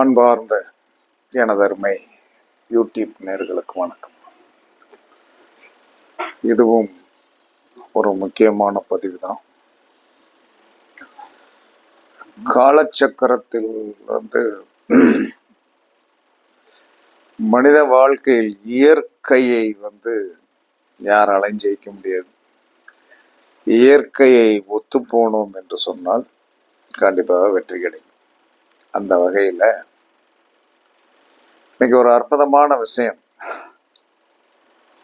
அன்பார்ந்த எனதருமை யூடியூப் நேர்களுக்கு வணக்கம். இதுவும் ஒரு முக்கியமான பதிவு தான் காலச்சக்கரத்தில் வந்து மனித வாழ்க்கையில் இயற்கையை வந்து யாராலையும் ஜெயிக்க முடியாது. இயற்கையை ஒத்து போனோம் என்று சொன்னால் கண்டிப்பாக வெற்றி கிடைக்கும். அந்த வகையில் இன்னைக்கு ஒரு அற்புதமான விஷயம்.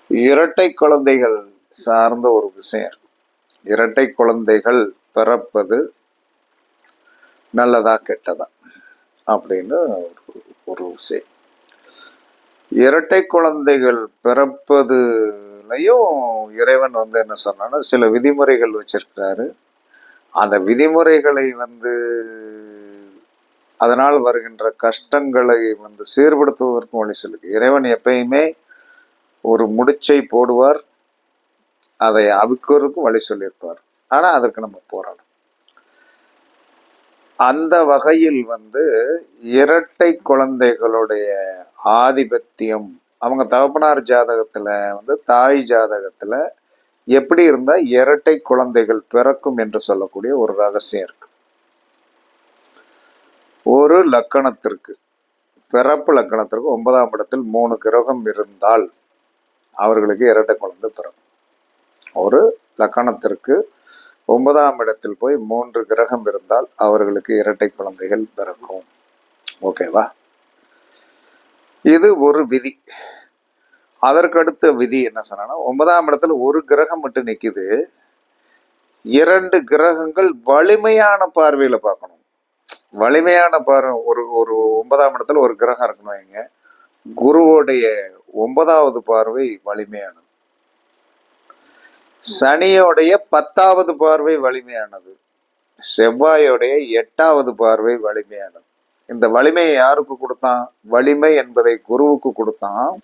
இரட்டை குழந்தைகள் சார்ந்த ஒரு விஷயம். இரட்டை குழந்தைகள் பிறப்பது நல்லதா கெட்டதா அப்படின்னு ஒரு- ஒரு விஷயம். இரட்டை குழந்தைகள் பிறப்பதுலையும் இறைவன் வந்து என்ன சொன்னான்னா சில விதிமுறைகள் வச்சிருக்கிறாரு. அந்த விதிமுறைகளை வந்து அதனால் வருகின்ற கஷ்டங்களை வந்து சீர்படுத்துவதற்கும் வழி சொல்லுது. இறைவன் எப்பயுமே ஒரு முடிச்சை போடுவார் அதை அவிக்கிறதுக்கும் வழி சொல்லியிருப்பார். ஆனால் அதற்கு நம்ம போராடும் அந்த வகையில் வந்து இரட்டை குழந்தைகளுடைய ஆதிபத்தியம் அவங்க தகப்பனார் ஜாதகத்தில் வந்து தாய் ஜாதகத்தில் எப்படி இருந்தால் இரட்டை குழந்தைகள் பிறக்கும் என்று சொல்லக்கூடிய ஒரு ரகசியம் இருக்குது ஒரு லக்கணத்திற்கு பிறப்பு லக்கணத்திற்கு ஒன்பதாம் இடத்தில் மூணு கிரகம் இருந்தால் அவர்களுக்கு இரட்டை குழந்தை பிறக்கும். ஒரு லக்கணத்திற்கு ஒன்பதாம் இடத்தில் போய் மூன்று கிரகம் இருந்தால் அவர்களுக்கு இரட்டை குழந்தைகள் பிறக்கும். ஓகேவா இது ஒரு விதி. அதற்கடுத்த விதி என்ன சொன்னா ஒன்பதாம் இடத்துல ஒரு கிரகம் மட்டும் நிற்கிது இரண்டு கிரகங்கள் வலிமையான பார்வையில் பார்க்கணும். வலிமையான பார்வை ஒரு ஒரு ஒன்பதாம் இடத்துல ஒரு கிரகம் இருக்கணும் இங்க குருவோடைய ஒன்பதாவது பார்வை வலிமையானது. சனியோடைய பத்தாவது பார்வை வலிமையானது. செவ்வாயோடைய எட்டாவது பார்வை வலிமையானது. இந்த வலிமையை யாருக்கு கொடுத்தான்? வலிமை என்பதை குருவுக்கு கொடுத்தான்.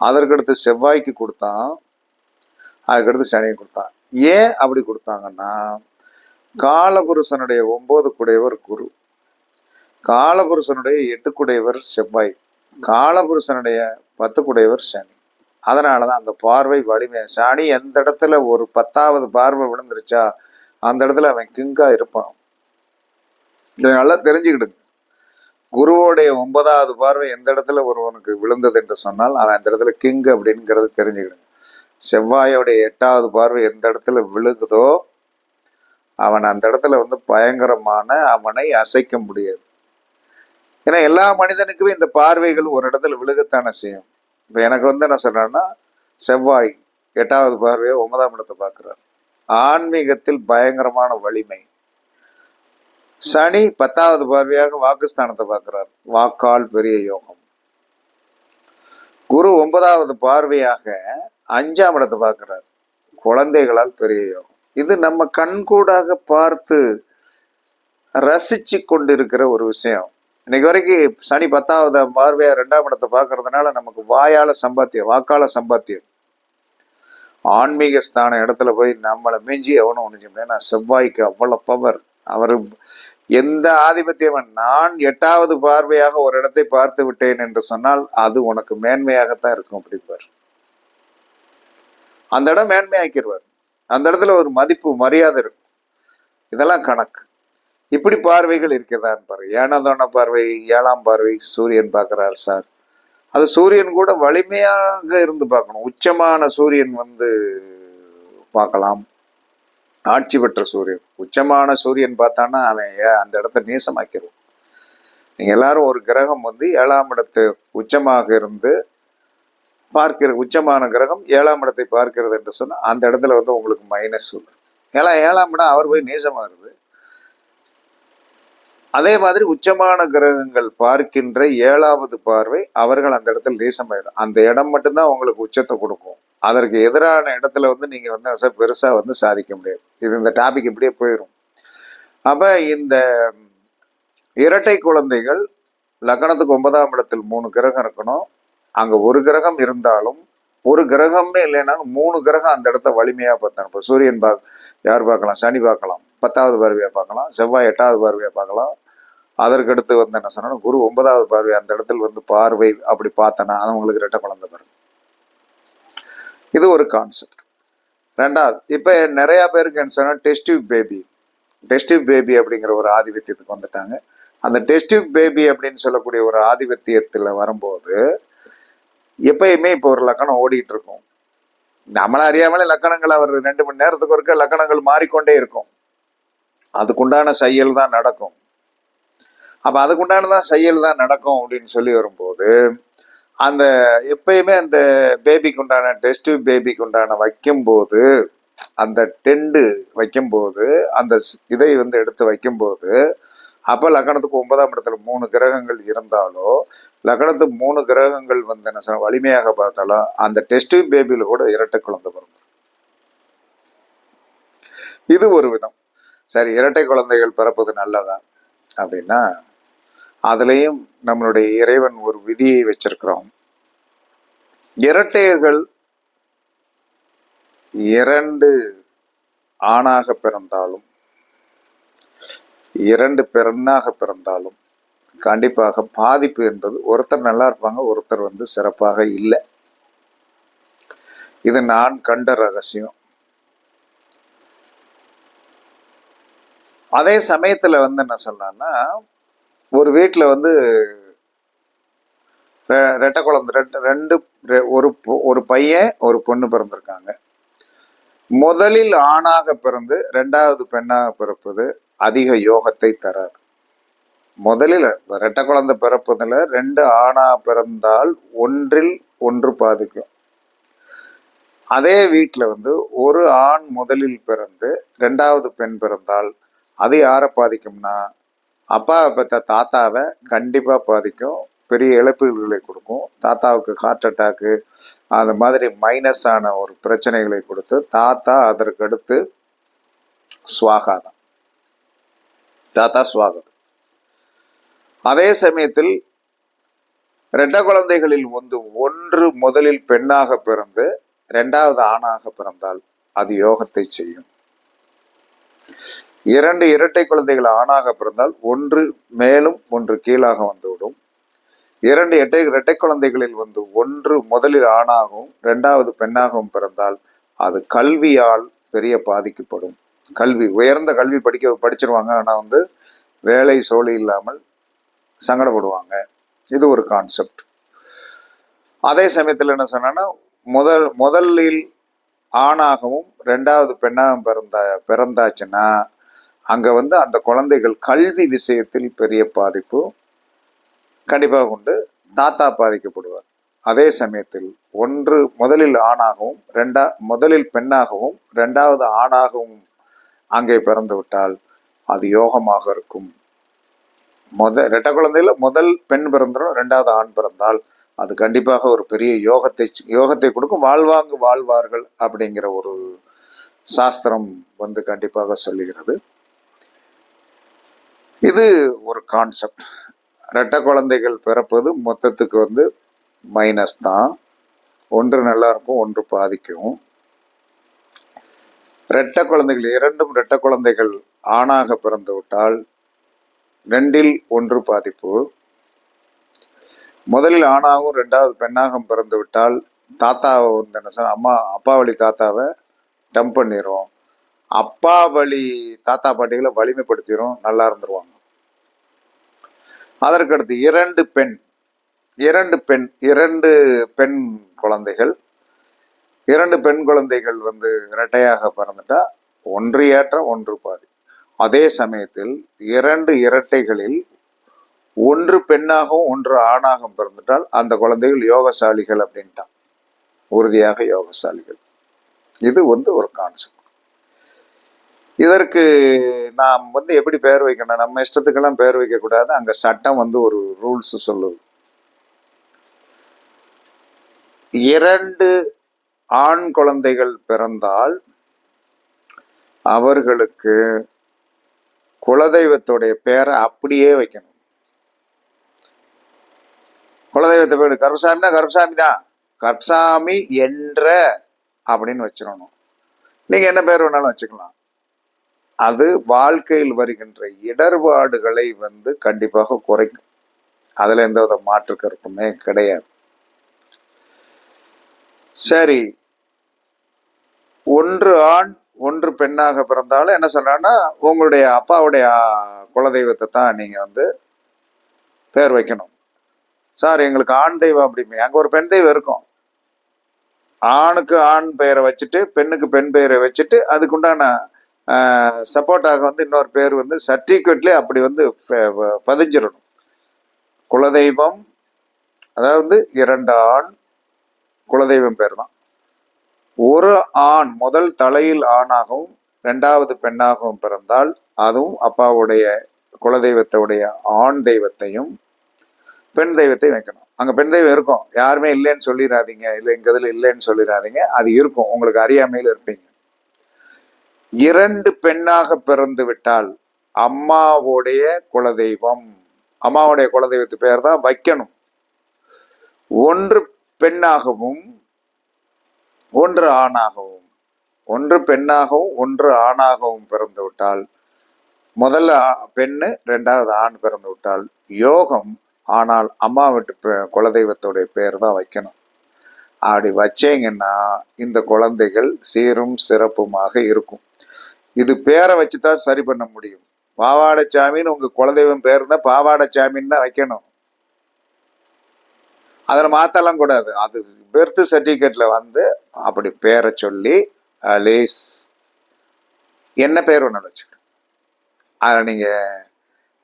அதற்கடுத்து செவ்வாய்க்கு கொடுத்தான். அதுக்கடுத்து சனியை கொடுத்தான். ஏன் அப்படி கொடுத்தாங்கன்னா காலபுருஷனுடைய ஒன்பது குடையவர் குரு. காலபுருஷனுடைய எட்டு குடையவர் செவ்வாய். காலபுருஷனுடைய பத்து குடையவர் சனி. அதனாலதான் அந்த பார்வை வலிமை. சனி எந்த இடத்துல ஒரு பத்தாவது பார்வை விழுந்துருச்சா அந்த இடத்துல அவன் கிங்கா இருப்பான். இதை நல்லா தெரிஞ்சுக்கிடுங்க. குருவோடைய ஒன்பதாவது பார்வை எந்த இடத்துல ஒருவனுக்கு விழுந்தது என்று சொன்னால் அவன் அந்த இடத்துல கிங் அப்படிங்கிறது தெரிஞ்சுக்கிடுங்க. செவ்வாயோடைய எட்டாவது பார்வை எந்த இடத்துல விழுகுதோ அவன் அந்த இடத்துல வந்து பயங்கரமான அவனை அசைக்க முடியாது. ஏன்னா எல்லா மனிதனுக்குமே இந்த பார்வைகள் ஒரு இடத்துல விழுகத்தானே செய்யும். இப்போ எனக்கு வந்து என்ன சொல்கிறேன்னா செவ்வாய் எட்டாவது பார்வையை ஒன்பதாம் இடத்தை பார்க்குறார். ஆன்மீகத்தில் பயங்கரமான வலிமை. சனி பத்தாவது பார்வையாக வாக்குஸ்தானத்தை பார்க்குறார். வாக்கால் பெரிய யோகம். குரு ஒன்பதாவது பார்வையாக அஞ்சாம் இடத்தை பார்க்குறார். குழந்தைகளால் பெரிய யோகம். இது நம்ம கண்கூடாக பார்த்து ரசிச்சு கொண்டிருக்கிற ஒரு விஷயம். இன்னைக்கு வரைக்கும் சனி பத்தாவது பார்வையா ரெண்டாம் இடத்தை பார்க்கறதுனால நமக்கு வாயால சம்பாத்தியம் வாக்கால சம்பாத்தியம். ஆன்மீக ஸ்தான இடத்துல போய் நம்மளை மிஞ்சி எவனும் ஒன்று ஏன்னா செவ்வாய்க்கு அவ்வளோ பவர் அவர் எந்த ஆதிபத்தியம் நான் எட்டாவது பார்வையாக ஒரு இடத்தை பார்த்து விட்டேன் என்று சொன்னால் அது உனக்கு மேன்மையாகத்தான் இருக்கும் அப்படிப்பார் அந்த இடம் மேன்மையாக்கிடுவார் அந்த இடத்துல ஒரு மதிப்பு மரியாதை இருக்கும். இதெல்லாம் கணக்கு. இப்படி பார்வைகள் இருக்கிறதான்னு பாரு. ஏனதோன பார்வை ஏழாம் பார்வை சூரியன் பார்க்குறாரு சார். அது சூரியன் கூட வலிமையாக இருந்து பார்க்கணும். உச்சமான சூரியன் வந்து பார்க்கலாம். ஆட்சி பெற்ற சூரியன். உச்சமான சூரியன் பார்த்தான்னா அவன் அந்த இடத்த நேசமாக்கிடுவான் நீங்கள் எல்லாரும் ஒரு கிரகம் வந்து ஏழாம் இடத்து உச்சமாக இருந்து பார்க்கிற உச்சமான கிரகம் ஏழாம் இடத்தை பார்க்கிறது என்று சொன்னால் அந்த இடத்துல வந்து உங்களுக்கு மைனஸ் சொல்லும் ஏன்னா ஏழாம் இடம் அவர் போய் நேசமாகுது அதே மாதிரி உச்சமான கிரகங்கள் பார்க்கின்ற ஏழாவது பார்வை அவர்கள் அந்த இடத்துல நேசமாயிடும். அந்த இடம் மட்டும்தான் உங்களுக்கு உச்சத்தை கொடுக்கும். அதற்கு எதிரான இடத்துல வந்து நீங்கள் வந்து பெருசாக வந்து சாதிக்க முடியாது. இது இந்த டாபிக் இப்படியே போயிடும் அப்போ இந்த இரட்டை குழந்தைகள் லக்னத்துக்கு ஒன்பதாம் இடத்தில் மூணு கிரகம் இருக்கணும். அங்கே ஒரு கிரகம் இருந்தாலும் ஒரு கிரகமே இல்லைனாலும் மூணு கிரகம் அந்த இடத்த வலிமையாக பார்த்தாங்க இப்போ சூரியன் பார்க்க யார் பார்க்கலாம்? சனி பார்க்கலாம். பத்தாவது பார்வையாக பார்க்கலாம். செவ்வாய் எட்டாவது பார்வையாக பார்க்கலாம். அதற்கடுத்து வந்து என்ன சொன்னா குரு ஒன்பதாவது பார்வை அந்த இடத்துல வந்து பார்வை அப்படி பார்த்தனா அவங்களுக்கு ரெட்டை குழந்தை பிறகு இது ஒரு கான்செப்ட் ரெண்டாவது இப்போ நிறைய பேருக்கு என்ன சொன்னால் டெஸ்டிவ் பேபி டெஸ்டிவ் பேபி அப்படிங்கிற ஒரு ஆதிபத்தியத்துக்கு வந்துட்டாங்க. அந்த டெஸ்டிவ் பேபி அப்படின்னு சொல்லக்கூடிய ஒரு ஆதிபத்தியத்தில் வரும்போது எப்பயுமே இப்போ ஒரு லக்கணம் ஓடிட்டு இருக்கும் நம்மள அறியாமலே லக்கணங்கள் அவர் ரெண்டு மணி நேரத்துக்கு ஒருக்க லக்கணங்கள் மாறிக்கொண்டே இருக்கும். அதுக்குண்டான செயல் தான் நடக்கும். அப்ப அதுக்குண்டானதான் செயல் தான் நடக்கும் அப்படின்னு சொல்லி வரும்போது அந்த எப்பயுமே அந்த பேபிக்கு உண்டான டெஸ்ட் பேபிக்கு உண்டான வைக்கும்போது அந்த டெண்டு வைக்கும்போது அந்த இதை வந்து எடுத்து வைக்கும்போது அப்போ லக்கணத்துக்கு ஒன்பதாம் இடத்துல மூணு கிரகங்கள் இருந்தாலோ லக்னத்துக்கு மூணு கிரகங்கள் வந்து என்ன சொல்ல வலிமையாக பார்த்தாலும் அந்த டெஸ்டிங் பேபியில் கூட இரட்டை குழந்தை பிறந்தது இது ஒரு விதம். சரி இரட்டை குழந்தைகள் பிறப்பது நல்லதா? அப்படின்னா அதுலேயும் நம்மளுடைய இறைவன் ஒரு விதியை வச்சிருக்கிறோம். இரட்டையர்கள் இரண்டு ஆணாக பிறந்தாலும் இரண்டு பெண்ணாக பிறந்தாலும் கண்டிப்பாக பாதிப்பு என்பது ஒருத்தர் நல்லா இருப்பாங்க ஒருத்தர் வந்து சிறப்பாக இல்லை. இது நான் கண்ட ரகசியம். அதே சமயத்தில் வந்து என்ன சொல்லலாம்னா ஒரு வீட்டில் வந்து ரெ- ரெட்டை குழந்தை ரெண்டு ரெண்டு ரெ- ஒரு பொ- ஒரு பையன் ஒரு பொண்ணு பிறந்திருக்காங்க. முதலில் ஆணாக பிறந்து ரெண்டாவது பெண்ணாக பிறப்பது அதிக யோகத்தை தராது. முதலில் ரெட்டை குழந்தை பிறப்பதில் ரெண்டு ஆணா பிறந்தால் ஒன்றில் ஒன்று பாதிக்கும். அதே வீட்டில் வந்து ஒரு ஆண் முதலில் பிறந்து ரெண்டாவது பெண் பிறந்தால் அது யாரை பாதிக்கும்னா அப்பாவை பெற்ற தாத்தாவை கண்டிப்பாக பாதிக்கும் பெரிய இழப்பீடுகளை கொடுக்கும். தாத்தாவுக்கு ஹார்ட் அட்டாக்கு அந்த மாதிரி மைனஸ் ஆன ஒரு பிரச்சனைகளை கொடுத்து தாத்தா அதற்கடுத்து சுவாகாதம். தாத்தா சுவாகதம். அதே சமயத்தில் ரெட்ட குழந்தைகளில் வந்து ஒன்று முதலில் பெண்ணாக பிறந்து இரண்டாவது ஆணாக பிறந்தால் அது யோகத்தை செய்யும். இரண்டு இரட்டை குழந்தைகள் ஆணாக பிறந்தால் ஒன்று மேலும் ஒன்று கீழாக வந்துவிடும். இரண்டு எட்டை இரட்டை குழந்தைகளில் வந்து ஒன்று முதலில் ஆணாகவும் இரண்டாவது பெண்ணாகவும் பிறந்தால் அது கல்வியால் பெரிய பாதிக்கப்படும். கல்வி உயர்ந்த கல்வி படிக்க படிச்சிருவாங்க. ஆனால் வந்து வேலை சோழி இல்லாமல் சங்கடப்படுவாங்க. இது ஒரு கான்செப்ட் அதே சமயத்தில் என்ன சொன்னா முதல் முதலில் ஆணாகவும் ரெண்டாவது பெண்ணாகவும் பிறந்தா பிறந்தாச்சுன்னா அங்கே வந்து அந்த குழந்தைகள் கல்வி விஷயத்தில் பெரிய பாதிப்பு கண்டிப்பாக உண்டு. தாத்தா பாதிக்கப்படுவார். அதே சமயத்தில் ஒன்று முதலில் ஆணாகவும் ரெண்டா முதலில் பெண்ணாகவும் ரெண்டாவது ஆணாகவும் அங்கே பிறந்து விட்டால் அது யோகமாக இருக்கும். முத ரெட்ட குழந்தையில முதல் பெண் பிறந்துடும் ரெண்டாவது ஆண் பிறந்தால் அது கண்டிப்பாக ஒரு பெரிய யோகத்தை யோகத்தை கொடுக்கும். வாழ்வாங்கு வாழ்வார்கள் அப்படிங்கிற ஒரு சாஸ்திரம் வந்து கண்டிப்பாக சொல்லுகிறது. இது ஒரு கான்செப்ட் ரெட்டை குழந்தைகள் பிறப்பது மொத்தத்துக்கு வந்து மைனஸ் தான். ஒன்று நல்லா இருக்கும் ஒன்று பாதிக்கும். ரெட்டை குழந்தைகள் இரண்டும் ரெட்டை குழந்தைகள் ஆணாக பிறந்து விட்டால் ரெண்டில் ஒன்று பாதிப்பு. முதலில் ஆணாகவும் ரெண்டாவது பெண்ணாகவும் பிறந்து விட்டால் தாத்தாவை வந்து என்ன சார் அம்மா அப்பா வழி தாத்தாவை டம்ப் பண்ணிடுவோம் அப்பா வழி தாத்தா பாட்டிகளை வலிமைப்படுத்திடும் நல்லா இருந்துருவாங்க. அதற்கடுத்து இரண்டு பெண் இரண்டு பெண் இரண்டு பெண் குழந்தைகள். இரண்டு பெண் குழந்தைகள் வந்து இரட்டையாக பிறந்துட்டா ஒன்று ஏற்றம் ஒன்று பாதி. அதே சமயத்தில் இரண்டு இரட்டைகளில் ஒன்று பெண்ணாகவும் ஒன்று ஆணாகவும் பிறந்துட்டால் அந்த குழந்தைகள் யோகசாலிகள் அப்படின்ட்டான். உறுதியாக யோகசாலிகள். இது வந்து ஒரு கான்செப்ட் இதற்கு நாம் வந்து எப்படி பெயர் வைக்கணும்? நம்ம இஷ்டத்துக்கெல்லாம் பெயர் வைக்கக்கூடாது. அங்கே சட்டம் வந்து ஒரு ரூல்ஸ் சொல்லுது. இரண்டு ஆண் குழந்தைகள் பிறந்தால் அவர்களுக்கு குலதெய்வத்துடைய பேரை அப்படியே வைக்கணும். குலதெய்வத்தை பேர் கருப்பசாமினா கருப்பசாமி தான். கருப்பசாமி என்ற அப்படின்னு வச்சிடணும். நீங்க என்ன பேர் வேணாலும் வச்சுக்கலாம். அது வாழ்க்கையில் வருகின்ற இடர்பாடுகளை வந்து கண்டிப்பாக குறைக்கும். அதுல எந்த வித மாற்று கருத்துமே கிடையாது. சரி. ஒன்று ஆண் ஒன்று பெண்ணாக பிறந்தாலும் என்ன சொல்கிறான்னா உங்களுடைய அப்பாவுடைய குலதெய்வத்தை தான் நீங்கள் வந்து பேர் வைக்கணும். சார் எங்களுக்கு ஆண் தெய்வம் அப்படிமே அங்கே ஒரு பெண் தெய்வம் இருக்கும். ஆணுக்கு ஆண் பெயரை வச்சுட்டு பெண்ணுக்கு பெண் பெயரை வச்சுட்டு அதுக்குண்டான சப்போர்ட்டாக வந்து இன்னொரு பேர் வந்து சர்டிஃபிகேட்லேயே அப்படி வந்து பதிஞ்சிடணும். குலதெய்வம் அதாவது இரண்டு ஆண் குலதெய்வம் பேர் தான். ஒரு ஆண் முதல் தலையில் ஆணாகவும் ரெண்டாவது பெண்ணாகவும் பிறந்தால் அதுவும் அப்பாவுடைய குலதெய்வத்தோடைய ஆண் தெய்வத்தையும் பெண் தெய்வத்தையும் வைக்கணும். அங்க பெண் தெய்வம் இருக்கும். யாருமே இல்லைன்னு சொல்லிடாதீங்க இல்லை எங்க இதுல இல்லைன்னு சொல்லிடாதீங்க அது இருக்கும். உங்களுக்கு அறியாமையில் இருப்பீங்க. இரண்டு பெண்ணாக பிறந்து விட்டால் அம்மாவுடைய குலதெய்வம். அம்மாவுடைய குலதெய்வத்து பெயர் தான் வைக்கணும். ஒன்று பெண்ணாகவும் ஒன்று ஆணாகவும் ஒன்று பெண்ணாகவும் ஒன்று ஆணாகவும் பிறந்து விட்டால் முதல்ல பெண்ணு ரெண்டாவது ஆண் பிறந்து விட்டால் யோகம் ஆனால் அம்மா வீட்டு பெ- குலதெய்வத்துடைய பேர் தான் வைக்கணும். அப்படி வச்சீங்கன்னா இந்த குழந்தைகள் சீரும் சிறப்புமாக இருக்கும். இது பேரை வச்சு தான் சரி பண்ண முடியும். பாவாடை சாமின்னு உங்கள் குலதெய்வம் பேர் தான் பாவாடைச்சாமின்னு தான் வைக்கணும். அதில் மாற்றலாம் கூடாது. அது பெர்த் சர்டிஃபிகேட்டில் வந்து அப்படி பேரை சொல்லி லேஸ் என்ன பேர் ஒன்று வச்சுக்கணும். அதில் நீங்கள்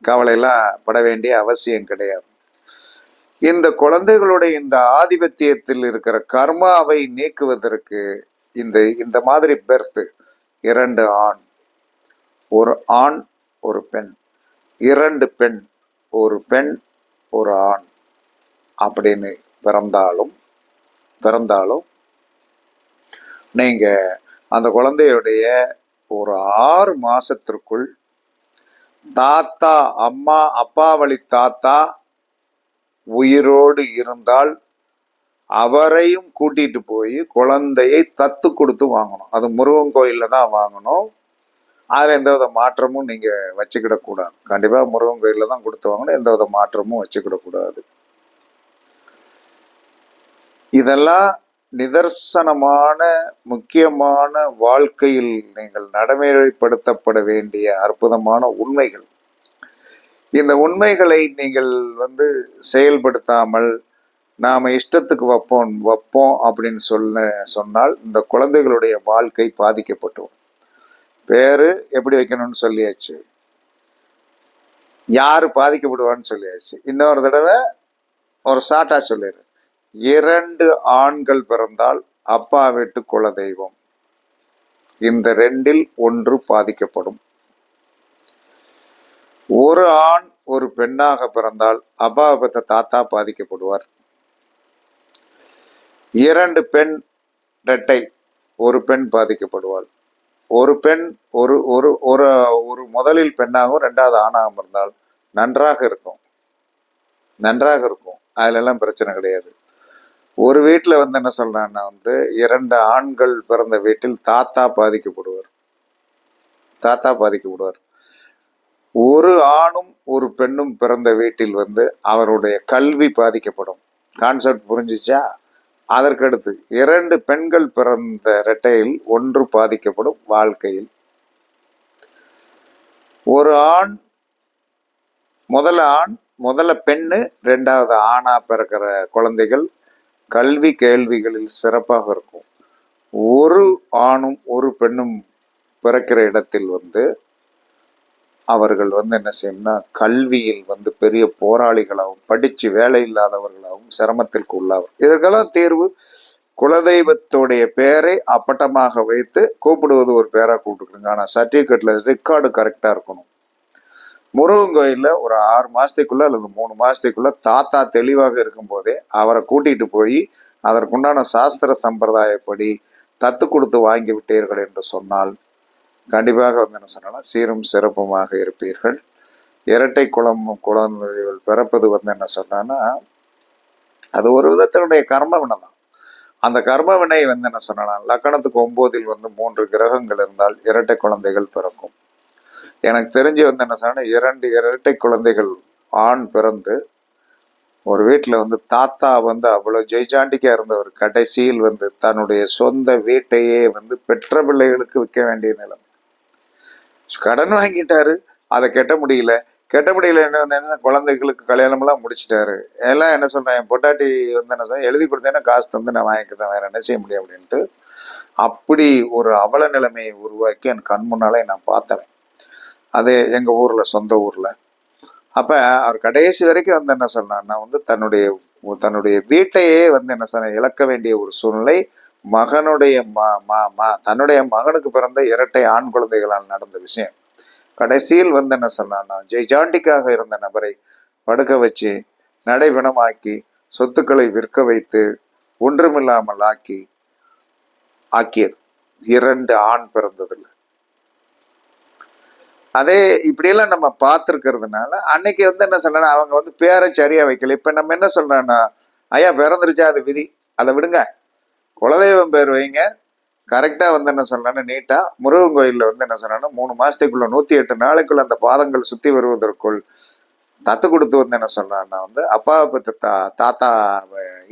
கவலையெல்லாம் பட வேண்டிய அவசியம் கிடையாது. இந்த குழந்தைகளுடைய இந்த ஆதிபத்தியத்தில் இருக்கிற கர்மாவை நீக்குவதற்கு இந்த இந்த மாதிரி பெர்த்து இரண்டு ஆண் ஒரு ஆண் ஒரு பெண். இரண்டு பெண் ஒரு பெண் ஒரு ஆண். அப்படின்னு பிறந்தாலும் பிறந்தாலும் நீங்கள் அந்த குழந்தையுடைய ஒரு ஆறு மாதத்திற்குள் தாத்தா அம்மா அப்பா வழி தாத்தா உயிரோடு இருந்தால் அவரையும் கூட்டிட்டு போய் குழந்தையை தத்து கொடுத்து வாங்கணும். அது முருகன் கோயிலில் தான் வாங்கணும். அதில் எந்த வித மாற்றமும் நீங்கள் வச்சுக்கிடக்கூடாது கண்டிப்பாக முருகன் கோயிலில் தான் கொடுத்து வாங்கணும். எந்த வித மாற்றமும் வச்சுக்கிடக்கூடாது இதெல்லாம் நிதர்சனமான முக்கியமான வாழ்க்கையில் நீங்கள் நடைமுறைப்படுத்தப்பட வேண்டிய அற்புதமான உண்மைகள். இந்த உண்மைகளை நீங்கள் வந்து செயல்படுத்தாமல் நாம் இஷ்டத்துக்கு வைப்போம் வைப்போம் அப்படின்னு சொல்ல சொன்னால் இந்த குழந்தைகளுடைய வாழ்க்கை பாதிக்கப்பட்டுரும் பேர் எப்படி வைக்கணும்னு சொல்லியாச்சு? யார் பாதிக்கப்படுவான்னு சொல்லியாச்சு. இன்னொரு தடவை ஒரு சாட்டாக சொல்லிடு. இரண்டு ஆண்கள் பிறந்தால் அப்பா வீட்டு குலதெய்வம். இந்த ரெண்டில் ஒன்று பாதிக்கப்படும். ஒரு ஆண் ஒரு பெண்ணாக பிறந்தால் அப்பாவை பெற்ற தாத்தா பாதிக்கப்படுவார். இரண்டு பெண் இரட்டை ஒரு பெண் பாதிக்கப்படுவாள். ஒரு பெண் ஒரு ஒரு ஒரு ஒரு முதலில் பெண்ணாகவும் ரெண்டாவது ஆணாகவும் இருந்தால் நன்றாக இருக்கும். நன்றாக இருக்கும். அதிலெல்லாம் பிரச்சனை கிடையாது. ஒரு வீட்டில் வந்து என்ன சொல்கிறான்னா வந்து இரண்டு ஆண்கள் பிறந்த வீட்டில் தாத்தா பாதிக்கப்படுவார். தாத்தா பாதிக்கப்படுவார். ஒரு ஆணும் ஒரு பெண்ணும் பிறந்த வீட்டில் வந்து அவருடைய கல்வி பாதிக்கப்படும். கான்செப்ட் புரிஞ்சிச்சா? அதற்கடுத்து இரண்டு பெண்கள் பிறந்த இரட்டையில் ஒன்று பாதிக்கப்படும் வாழ்க்கையில். ஒரு ஆண் முதல்ல ஆண் முதல்ல பெண்ணு ரெண்டாவது ஆணா பிறக்கிற குழந்தைகள் கல்வி கேள்விகளில் சிறப்பாக இருக்கும். ஒரு ஆணும் ஒரு பெண்ணும் பிறக்கிற இடத்தில் வந்து அவர்கள் வந்து என்ன செய்யணும்னா கல்வியில் வந்து பெரிய போராளிகளாகவும் படித்து வேலை இல்லாதவர்களாகவும் சிரமத்திற்கு உள்ளாகும் இதற்கெல்லாம் தேர்வு குலதெய்வத்துடைய பெயரை அப்பட்டமாக வைத்து கூப்பிடுவது ஒரு பேராக கூப்பிட்டுருங்க ஆனால் சர்டிஃபிகேட்டில் ரெக்கார்டு கரெக்டாக இருக்கணும். முருகன் கோயிலில் ஒரு ஆறு மாதத்துக்குள்ளே அல்லது மூணு மாதத்துக்குள்ளே தாத்தா தெளிவாக இருக்கும்போதே அவரை கூட்டிகிட்டு போய் அதற்குண்டான சாஸ்திர சம்பிரதாயப்படி தத்து கொடுத்து வாங்கி விட்டீர்கள் என்று சொன்னால் கண்டிப்பாக வந்து என்ன சொன்னால் சீரும் சிறப்புமாக இருப்பீர்கள். இரட்டை குளம் குழந்தைகள் பிறப்பது வந்து என்ன சொன்னான்னா அது ஒரு விதத்தினுடைய கர்ம வினை தான். அந்த கர்ம வினை வந்து என்ன சொன்னா லக்கணத்துக்கு ஒம்போதில் வந்து மூன்று கிரகங்கள் இருந்தால் இரட்டை குழந்தைகள் பிறக்கும். எனக்கு தெரிஞ்சு வந்து என்ன சொன்னால் இரண்டு இரட்டை குழந்தைகள் ஆண் பிறந்து ஒரு வீட்டில் வந்து தாத்தா வந்து அவ்வளோ ஜெய்சாண்டிக்காக இருந்தவர் கடைசியில் வந்து தன்னுடைய சொந்த வீட்டையே வந்து பெற்ற பிள்ளைகளுக்கு விற்க வேண்டிய நிலைமை கடன் வாங்கிட்டாரு அதை கெட்ட முடியல. கெட்ட முடியல என்ன என்ன குழந்தைகளுக்கு கல்யாணம்லாம் முடிச்சிட்டாரு. எல்லாம் என்ன சொல்கிறேன் என் பொட்டாட்டி வந்து என்ன சொல்றேன் எழுதி கொடுத்தேன்னா காசு தந்து நான் வாங்கிக்கிட்டேன் வேற என்ன செய்ய முடியும் அப்படின்ட்டு அப்படி ஒரு அவல நிலைமையை உருவாக்கி என் கண் முன்னாலே நான் பார்த்தேன் அது எங்கள் ஊரில் சொந்த ஊரில். அப்போ அவர் கடைசி வரைக்கும் வந்து என்ன சொன்னார்னா வந்து தன்னுடைய தன்னுடைய வீட்டையே வந்து என்ன சொன்ன இழக்க வேண்டிய ஒரு சூழ்நிலை மகனுடைய மா மா மா தன்னுடைய மகனுக்கு பிறந்த இரட்டை ஆண் குழந்தைகளால் நடந்த விஷயம். கடைசியில் வந்து என்ன சொன்னான்னா ஜெய்ஜாண்டிக்காக இருந்த நபரை படுக்க வச்சு நடைவினமாக்கி சொத்துக்களை விற்க வைத்து ஒன்றுமில்லாமல் ஆக்கி ஆக்கியது. இரண்டு ஆண் பிறந்ததில்லை அதே இப்படியெல்லாம் நம்ம பார்த்துருக்கிறதுனால அன்னைக்கு வந்து என்ன சொல்றேன்னா அவங்க வந்து பேரை சரியா வைக்கல. இப்போ நம்ம என்ன சொல்றோம்னா ஐயா பிறந்துருச்சா அது விதி? அதை விடுங்க. குலதெய்வம் பேர் வைங்க. கரெக்டாக வந்து என்ன சொல்றேன்னா நீட்டாக முருகன் கோயிலில் வந்து என்ன சொல்றேன்னா மூணு மாதத்துக்குள்ளே நூற்றி எட்டு நாளைக்குள்ள அந்த பாதங்கள் சுற்றி வருவதற்குள் தத்து கொடுத்து வந்து என்ன சொல்றான்னா வந்து அப்பாவை பத்தி தா தாத்தா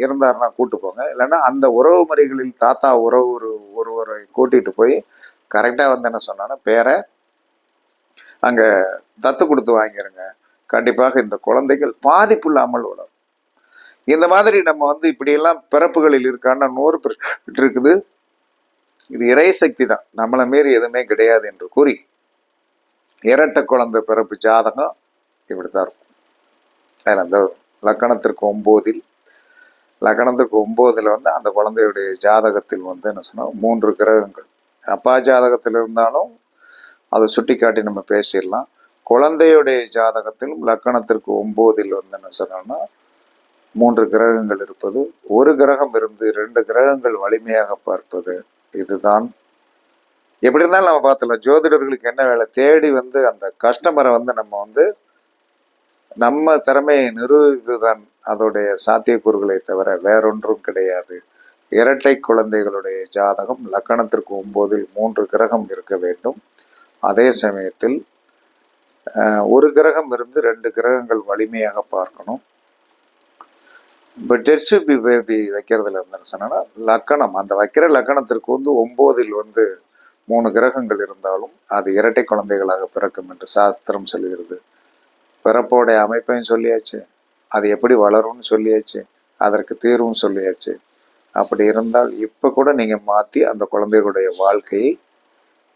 இருந்தாருன்னா கூட்டு போங்க. இல்லைன்னா அந்த உறவு முறைகளில் தாத்தா உறவு ஒரு ஒருவரை கூட்டிகிட்டு போய் கரெக்டாக வந்து என்ன சொன்னான்னா பேரை அங்கே தத்து கொடுத்து வாங்கிருங்க. கண்டிப்பாக இந்த குழந்தைகள் பாதிப்பு இல்லாமல் வளரும். இந்த மாதிரி நம்ம வந்து இப்படியெல்லாம் பிறப்புகளில் இருக்கான்னா நூறு இருக்குது. இது இறை சக்தி தான். நம்மளை மீறி எதுவுமே கிடையாது என்று கூறி இரட்டை குழந்தை பிறப்பு ஜாதகம் இப்படித்தான் இருக்கும். அதில் அந்த லக்கணத்திற்கு ஒம்போதில் லக்கணத்திற்கு ஒம்போதில் வந்து அந்த குழந்தையுடைய ஜாதகத்தில் வந்து என்ன சொன்னால் மூன்று கிரகங்கள். அப்பா ஜாதகத்தில் இருந்தாலும் அதை சுட்டி காட்டி நம்ம பேசிடலாம். குழந்தையுடைய ஜாதகத்திலும் லக்கணத்திற்கு ஒம்போதில் வந்து என்ன சொன்னோம்னா மூன்று கிரகங்கள் இருப்பது ஒரு கிரகம் இருந்து ரெண்டு கிரகங்கள் வலிமையாக பார்ப்பது இதுதான். எப்படி இருந்தாலும் நம்ம பார்த்துலாம் ஜோதிடர்களுக்கு என்ன வேலை? தேடி வந்து அந்த கஸ்டமரை வந்து நம்ம வந்து நம்ம திறமையை நிரூபிப்பதுதான் அதோடைய சாத்தியக்கூறுகளை தவிர வேறொன்றும் கிடையாது. இரட்டை குழந்தைகளுடைய ஜாதகம் லக்கணத்திற்கு ஒம்போதில் மூன்று கிரகம் இருக்க வேண்டும். அதே சமயத்தில் ஒரு கிரகம் இருந்து ரெண்டு கிரகங்கள் வலிமையாக பார்க்கணும். இப்போ டெட்ஸு பேபி வைக்கிறதுல இருந்து சொன்னா லக்கணம். அந்த வைக்கிற லக்கணத்திற்கு வந்து ஒம்போதில் வந்து மூணு கிரகங்கள் இருந்தாலும் அது இரட்டை குழந்தைகளாக பிறக்கும் என்று சாஸ்திரம் சொல்கிறது. பிறப்போடைய அமைப்பையும் சொல்லியாச்சு அது எப்படி வளரும்னு சொல்லியாச்சு அதற்கு தீர்வும் சொல்லியாச்சு. அப்படி இருந்தால் இப்போ கூட நீங்கள் மாற்றி அந்த குழந்தைகளுடைய வாழ்க்கையை